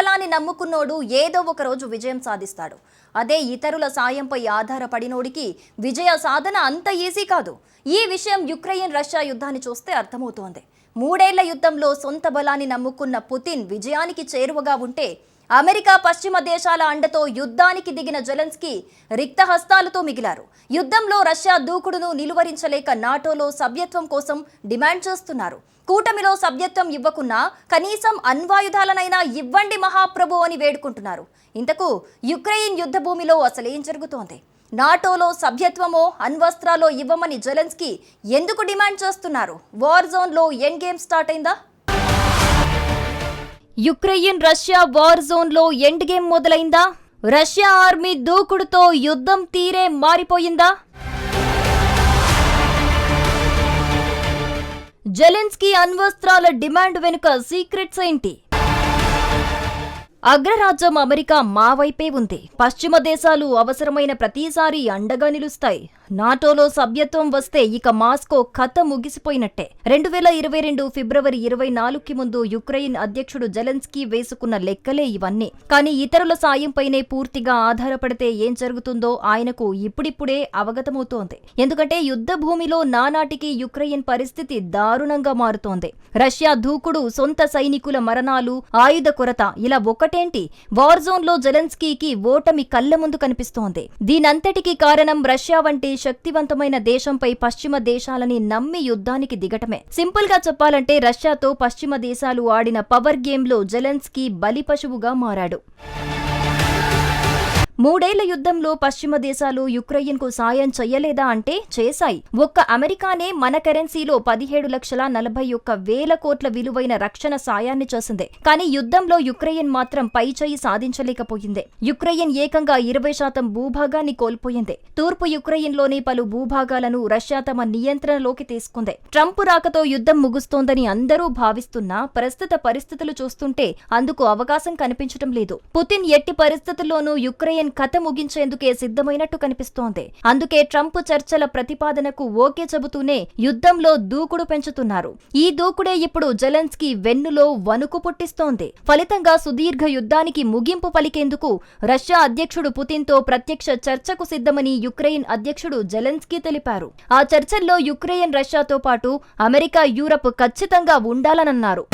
బలాన్ని నమ్ముకున్నోడు ఏదో ఒక రోజు విజయం సాధిస్తాడు. అదే ఇతరుల సాయంపై ఆధారపడినోడికి విజయ సాధన అంత ఈజీ కాదు. ఈ విషయం యుక్రెయిన్ రష్యా యుద్ధాన్ని చూస్తే అర్థమవుతోంది. మూడేళ్ళ యుద్ధంలో సొంత బలాన్ని నమ్ముకున్న పుతిన్ విజయానికి చేరువగా ఉంటే అమెరికా పశ్చిమ దేశాల అండతో యుద్ధానికి దిగిన జెలెన్స్కీ రిక్త హస్తాలతో మిగిలారు. యుద్ధంలో రష్యా దూకుడును నిలువరించలేక నాటోలో సభ్యత్వం కోసం డిమాండ్ చేస్తున్నారు. కూటమిలో సభ్యత్వం ఇవ్వకున్నా కనీసం అణ్వాయుధాలనైనా ఇవ్వండి మహాప్రభు అని వేడుకుంటున్నారు. ఇంతకు యుక్రెయిన్ యుద్ధ భూమిలో అసలేం జరుగుతోంది? నాటోలో సభ్యత్వమో అణ్వస్త్రాలో ఇవ్వమని జెలెన్స్కీ ఎందుకు డిమాండ్ చేస్తున్నారు? వార్ జోన్లో ఎండ్ గేమ్ స్టార్ట్ అయిందా? యుక్రెయిన్ రష్యా వార్ జోన్లో ఎండ్ గేమ్ మొదలైందా? రష్యా ఆర్మీ దూకుడుతో యుద్ధం తీరే మారిపోయిందా? జెలెన్స్కీ అణ్వస్త్రాల డిమాండ్ వెనుక సీక్రెట్స్ ఏంటి? అగ్రరాజ్యం అమెరికా మా వైపే ఉంది. పశ్చిమ దేశాలు అవసరమైన ప్రతిసారి అండగా నిలుస్తాయి. నాటోలో సభ్యత్వం వస్తే ఇక మాస్కో కథ ముగిసిపోయినట్టే. రెండు వేల ఇరవై రెండు ఫిబ్రవరి ఇరవై నాలుగుకి ముందు యుక్రెయిన్ అధ్యక్షుడు జెలెన్స్కీ వేసుకున్న లెక్కలే ఇవన్నీ. కానీ ఇతరుల సాయంపైనే పూర్తిగా ఆధారపడితే ఏం జరుగుతుందో ఆయనకు ఇప్పుడిప్పుడే అవగతమవుతోంది. ఎందుకంటే యుద్ధ భూమిలో నానాటికి యుక్రెయిన్ పరిస్థితి దారుణంగా మారుతోంది. రష్యా దూకుడు సొంత సైనికుల మరణాలు ఆయుధ కొరత ఇలా ఒకటేంటి వార్ జోన్లో జెలెన్స్కీకి ఓటమి కళ్ళ ముందు కనిపిస్తోంది. దీనంతటికీ కారణం రష్యా వంటి శక్తివంతమైన దేశంపై పశ్చిమ దేశాలని నమ్మి యుద్ధానికి దిగటమే. సింపుల్గా చెప్పాలంటే రష్యాతో పశ్చిమ దేశాలు ఆడిన పవర్ గేమ్లో జెలెన్స్కీ బలిపశువుగా మారాడు. మూడేళ్ళ యుద్ధంలో పశ్చిమ దేశాలు యుక్రెయిన్కు సాయం చెయ్యలేదా అంటే చేశాయి. ఒక్క అమెరికానే మన కరెన్సీలో పదిహేడు లక్షల నలభై ఒక్క వేల కోట్ల విలువైన రక్షణ సాయాన్ని చేసింది. కానీ యుద్ధంలో యుక్రెయిన్ మాత్రం పైచేయి సాధించలేకపోయింది. యుక్రెయిన్ ఏకంగా ఇరవై శాతం భూభాగాన్ని కోల్పోయింది. తూర్పు యుక్రెయిన్లోని పలు భూభాగాలను రష్యా తమ నియంత్రణలోకి తీసుకుంది. ట్రంప్ రాకతో యుద్ధం ముగుస్తోందని అందరూ భావిస్తున్నా ప్రస్తుత పరిస్థితులు చూస్తుంటే అందుకు అవకాశం కనిపించడం లేదు. పుతిన్ ఎట్టి పరిస్థితుల్లోనూ యుక్రెయిన్ కథ ముగించేందుకే సిద్ధమైనట్టు కనిపిస్తోంది. అందుకే ట్రంప్ చర్చల ప్రతిపాదనకు ఓకే చెబుతూనే యుద్ధంలో దూకుడు పెంచుతున్నారు. ఈ దూకుడే ఇప్పుడు జెలెన్స్కీ వెన్నులో వణుకు పుట్టిస్తోంది. ఫలితంగా సుదీర్ఘ యుద్ధానికి ముగింపు పలికేందుకు రష్యా అధ్యక్షుడు పుతిన్తో ప్రత్యక్ష చర్చకు సిద్ధమని యుక్రెయిన్ అధ్యక్షుడు జెలెన్స్కీ తెలిపారు. ఆ చర్చల్లో యుక్రెయిన్ రష్యాతో పాటు అమెరికా యూరప్ ఖచ్చితంగా ఉండాలనన్నారు.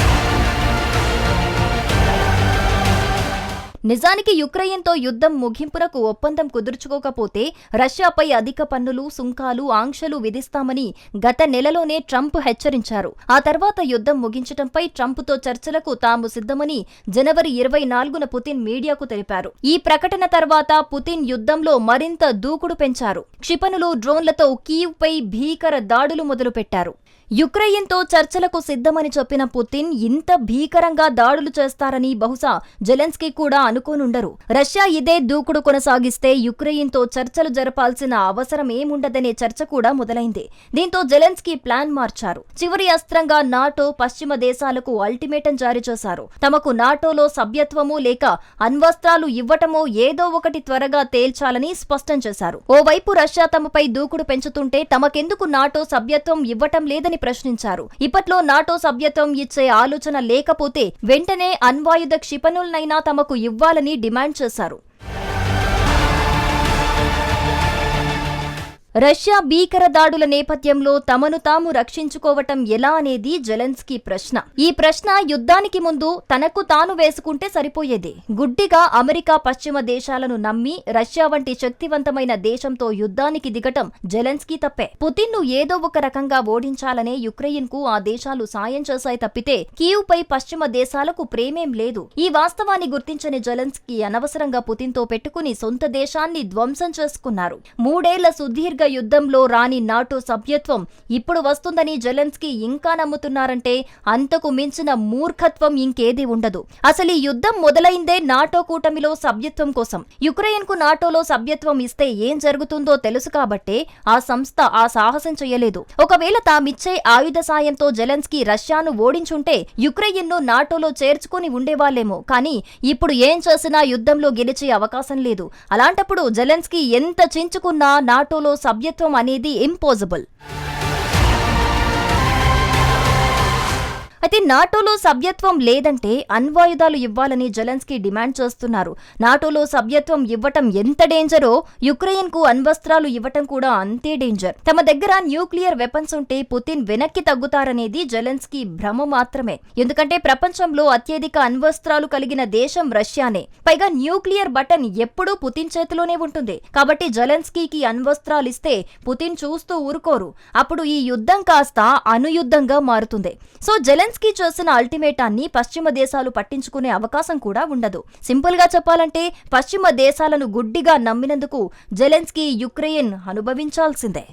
నిజానికి యుక్రెయిన్తో యుద్ధం ముగింపునకు ఒప్పందం కుదుర్చుకోకపోతే రష్యాపై అధిక పన్నులు సుంకాలు ఆంక్షలు విధిస్తామని గత నెలలోనే ట్రంప్ హెచ్చరించారు. ఆ తర్వాత యుద్ధం ముగించడంపై ట్రంప్తో చర్చలకు తాము సిద్ధమని జనవరి ఇరవై నాలుగున పుతిన్ మీడియాకు తెలిపారు. ఈ ప్రకటన తర్వాత పుతిన్ యుద్ధంలో మరింత దూకుడు పెంచారు. క్షిపణులు డ్రోన్లతో కీవ్పై భీకర దాడులు మొదలుపెట్టారు. యుక్రెయిన్తో చర్చలకు సిద్ధమని చెప్పిన పుతిన్ ఇంత భీకరంగా దాడులు చేస్తారని బహుశా జెలెన్స్కీ కూడా అనుకోనుండరు. రష్యా ఇదే దూకుడు కొనసాగిస్తే యుక్రెయిన్తో చర్చలు జరపాల్సిన అవసరం ఏముండదనే చర్చ కూడా మొదలైంది. దీంతో జెలెన్స్కీ ప్లాన్ మార్చారు. చివరి అస్త్రంగా నాటో పశ్చిమ దేశాలకు అల్టిమేటం జారీ చేశారు. తమకు నాటోలో సభ్యత్వము లేక అణ్వస్త్రాలు ఇవ్వటమో ఏదో ఒకటి త్వరగా తేల్చాలని స్పష్టం చేశారు. ఓవైపు రష్యా తమపై దూకుడు పెంచుతుంటే తమకెందుకు నాటో సభ్యత్వం ఇవ్వటం లేదని ప్రశ్నించారు. ఇప్పట్లో నాటో సభ్యత్వం ఇచ్చే ఆలోచన లేకపోతే వెంటనే అణ్వాయుధ క్షిపణులనైనా తమకు ఇవ్వాలని డిమాండ్ చేశారు. రష్యా భీకర దాడుల నేపథ్యంలో తమను తాము రక్షించుకోవటం ఎలా అనేది జెలెన్స్కీ ప్రశ్న. ఈ ప్రశ్న యుద్ధానికి ముందు తనకు తాను వేసుకుంటే సరిపోయేది. గుడ్డిగా అమెరికా పశ్చిమ దేశాలను నమ్మి రష్యా వంటి శక్తివంతమైన దేశంతో యుద్ధానికి దిగటం జెలెన్స్కీ తప్పే. పుతిన్ను ఏదో ఒక రకంగా ఓడించాలనే యుక్రెయిన్కు ఆ దేశాలు సాయం చేశాయి తప్పితే కీవ్ పై పశ్చిమ దేశాలకు ప్రేమేం లేదు. ఈ వాస్తవాన్ని గుర్తించని జెలెన్స్కీ అనవసరంగా పుతిన్తో పెట్టుకుని సొంత దేశాన్ని ధ్వంసం చేసుకున్నారు. మూడేళ్ళ సుదీర్ఘ యుద్ధంలో రాని నాటో సభ్యత్వం ఇప్పుడు వస్తుందని జెలెన్స్కీ ఇంకా నమ్ముతున్నారంటే అంతకు మించిన మూర్ఖత్వం ఇంకేది ఉండదు. అసలు ఈ యుద్ధం మొదలైందే నాటో కూటమిలో సభ్యత్వం కోసం. యుక్రెయిన్కు నాటోలో సభ్యత్వం ఇస్తే ఏం జరుగుతుందో తెలుసు కాబట్టే ఆ సంస్థ ఆ సాహసం చేయలేదు. ఒకవేళ తామిచ్చే ఆయుధ సాయంతో జెలెన్స్కీ రష్యాను ఓడించుంటే యుక్రెయిన్ను నాటోలో చేర్చుకుని ఉండేవాళ్ళేమో కానీ ఇప్పుడు ఏం చేసినా యుద్ధంలో గెలిచే అవకాశం లేదు. అలాంటప్పుడు జెలెన్స్కీ ఎంత చించుకున్నా నాటోలో సభ్యత్వం అనేది ఇంపాసిబుల్ అయితే నాటోలో సభ్యత్వం లేదంటే అణ్వాయుధాలు ఇవ్వాలని జెలెన్స్కీ డిమాండ్ చేస్తున్నారు. నాటోలో సభ్యత్వం ఇవ్వటం ఎంత డేంజరో యుక్రెయిన్కు అణ్వస్త్రాలు ఇవ్వటం కూడా అంతే డేంజర్. తమ దగ్గర న్యూక్లియర్ వెపన్స్ ఉంటే పుతిన్ వెనక్కి తగ్గుతారనేది జెలెన్స్కీ భ్రమ మాత్రమే. ఎందుకంటే ప్రపంచంలో అత్యధిక అణ్వస్త్రాలు కలిగిన దేశం రష్యానే. పైగా న్యూక్లియర్ బటన్ ఎప్పుడూ పుతిన్ చేతిలోనే ఉంటుంది. కాబట్టి జెలెన్స్కీకి అణ్వస్త్రాలు ఇస్తే పుతిన్ చూస్తూ ఊరుకోరు. అప్పుడు ఈ యుద్ధం కాస్త అనుయుద్ధంగా మారుతుంది. సో జెలెన్స్కీ చేసిన అల్టిమేటాన్ని పశ్చిమ దేశాలు పట్టించుకునే అవకాశం కూడా ఉండదు. సింపుల్గా చెప్పాలంటే పశ్చిమ దేశాలను గుడ్డిగా నమ్మినందుకు జెలెన్స్కీ యుక్రెయిన్ అనుభవించాల్సిందే.